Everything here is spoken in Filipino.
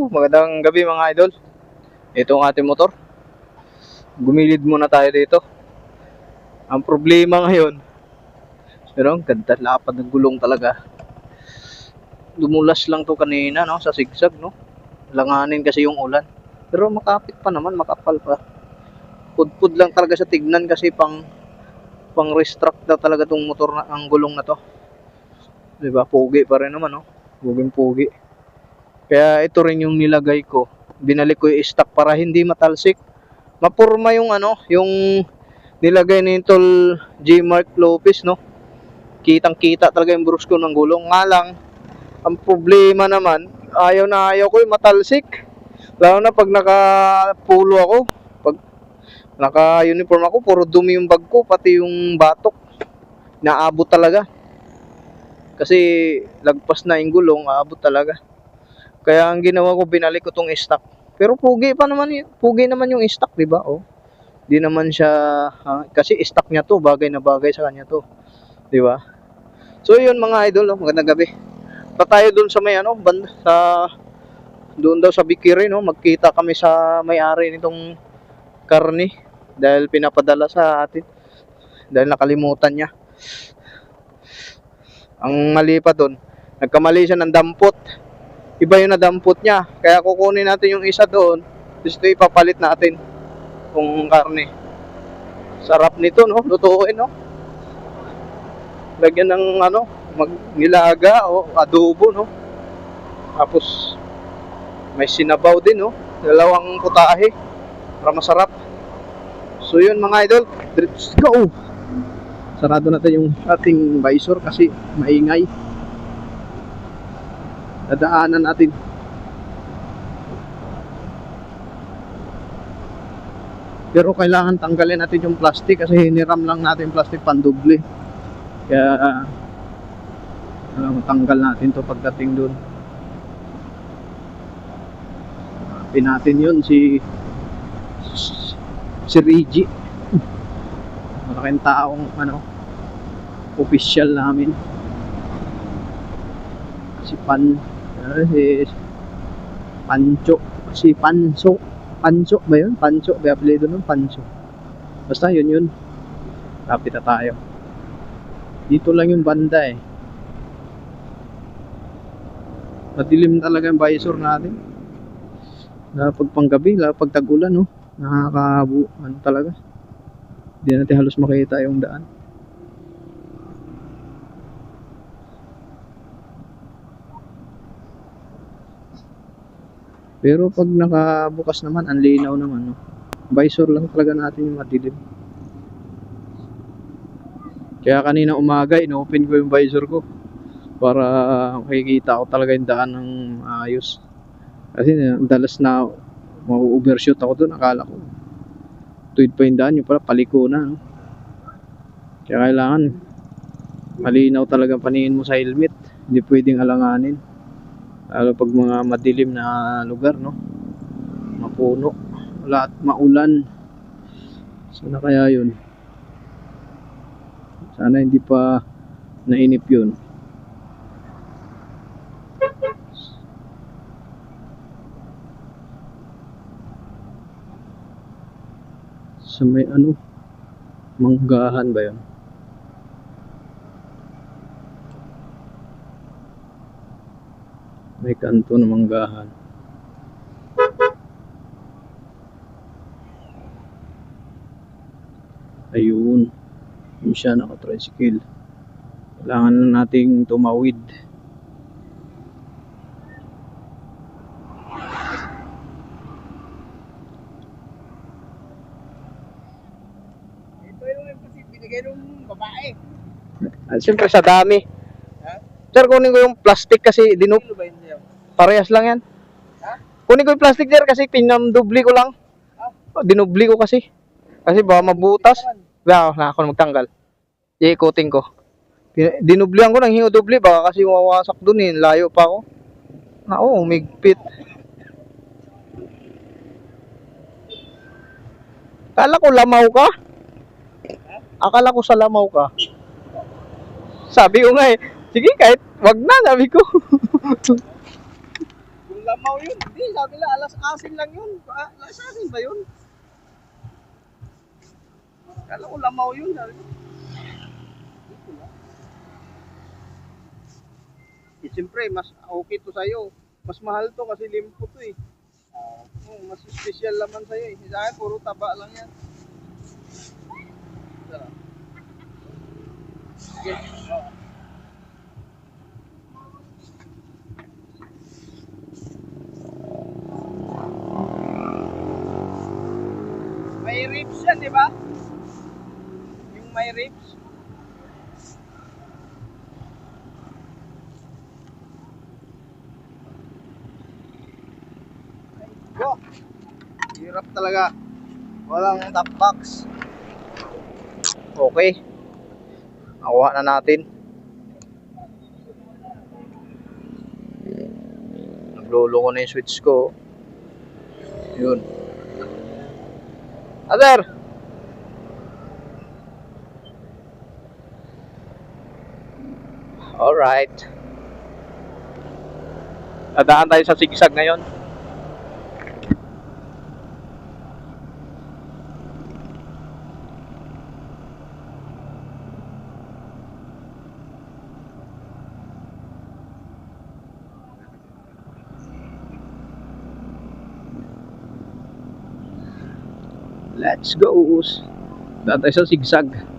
Woo! Magandang gabi mga idol. Ito ang ating motor. Gumilid muna tayo dito. Ang problema ngayon, pero ang ganda lapad ng gulong talaga. Dumulas lang to kanina no sa sigsag no. Langanin kasi yung ulan. Pero makapit pa naman, makapal pa. Pudpud lang talaga sa tignan kasi pang pang restruct na talaga tong motor na ang gulong na to. 'Di ba? Pugi pa rin naman no. Puging pugi. Kaya ito rin yung nilagay ko. Binalik ko yung stock para hindi matalsik. Mapurma yung ano, yung nilagay ni Tol G. Mark Lopez, no? Kitang-kita talaga yung brusko ng gulong. Nga lang, ang problema naman, ayaw na ayaw ko yung matalsik. Lalo na pag naka-pulo ako, pag naka-uniform ako, puro dumi yung bag ko, pati yung batok. Naabot talaga. Kasi lagpas na yung gulong, aabot talaga. Kaya ang ginawa ko, binalik ko tong stock. Pero pugi pa naman, y- pugi naman yung stock, di ba? Oh. Di naman siya, ha? kasi stock niya to, bagay na bagay sa kanya to. Di ba? So yun mga idol, oh, magandang gabi. Pa tayo dun sa may ano, banda, sa doon daw sa Bikiri, no? Magkita kami sa may-ari nitong karni dahil pinapadala sa atin. Dahil nakalimutan niya. Ang mali pa doon, nagkamali siya ng dampot. Iba yung nadampot niya. Kaya kukunin natin yung isa doon. Tapos ito ipapalit natin. Kung karne. Sarap nito, no? Lutuin, no? Lagyan ng ano, mag nilaga o adobo, no? Tapos may sinabaw din, no? Dalawang putahe para masarap. So yun mga idol, let's go! Sarado natin yung ating visor kasi maingay. Dadaanan natin. Pero kailangan tanggalin natin yung plastic kasi hiniram lang natin yung plastic pandoble. Kaya alam mo, tanggal natin to pagdating doon. Hanapin natin yun si si Reggie. Malaking taong ano official namin. Si Pan si Pancho? Si Panso. Pancho ba yun? Pancho ba apelido nun? Pancho basta yun yun. Lapit na tayo. Dito lang yung banda eh. Madilim talaga yung visor natin. Lapag panggabi, lapag tag-ulan no? Nakakabu ano talaga? Hindi natin halos makita yung daan Pero pag nakabukas naman, ang linaw naman, no? Visor lang talaga natin yung madilim. Kaya kanina umaga, inopen ko yung visor ko para makikita ko talaga yung daan ng ayos. Kasi dalas na mau-overshoot ako doon, akala ko. Tuwid pa yung daan, yung pala paliko na. No? Kaya kailangan malinaw talaga paningin mo sa helmet. Hindi pwedeng alanganin. Lalo pag mga madilim na lugar, no? Mapuno. Wala at maulan. Sana kaya yun? Sana hindi pa nainip yun. Sa may ano? Manggahan ba yun? May kanto na manggahan. Ayun. Yung siya naka-tricycle. Kailangan na nating tumawid. Ito yung binigay ng babae. At siyempre sa dami. Ha? Sir, kunin ko yung plastic kasi dinop. Ano ba yun niya? Parehas lang yan. Ha? Kunin ko yung plastic sir kasi pinamdubli ko lang. Oh, dinubli ko kasi. Kasi baka mabutas. Wala, wala ako magtanggal. I-coating ko. Din- Dinublihan ko ng hingo dubli baka kasi wawasak dun eh. Layo pa ako. Na oh, umigpit. Akala ko lamaw ka. Akala ko sa lamaw ka. Sabi ko nga eh, sige kahit wag na, sabi ko. Lamaw yun. Hindi, sabi nila, alas asin lang yun. Ah, alas asin ba yun? Kala ko lamaw yun. Sabi ko. Eh, siyempre, mas okay to sa'yo. Mas mahal to kasi limpo to eh. Oh, mas special laman sa'yo eh. Sa akin, puro taba lang yan. Sarap. Sige. Oh. May ribs yan, di ba? Yung may ribs. Go! Hirap talaga. Walang top box. Okay. Nakuha na natin. Naglolo ko na yung switch ko. Yun. Other! Alright. Nadaan tayo sa sigsag ngayon. Let's go! Daan tayo sa sigsag.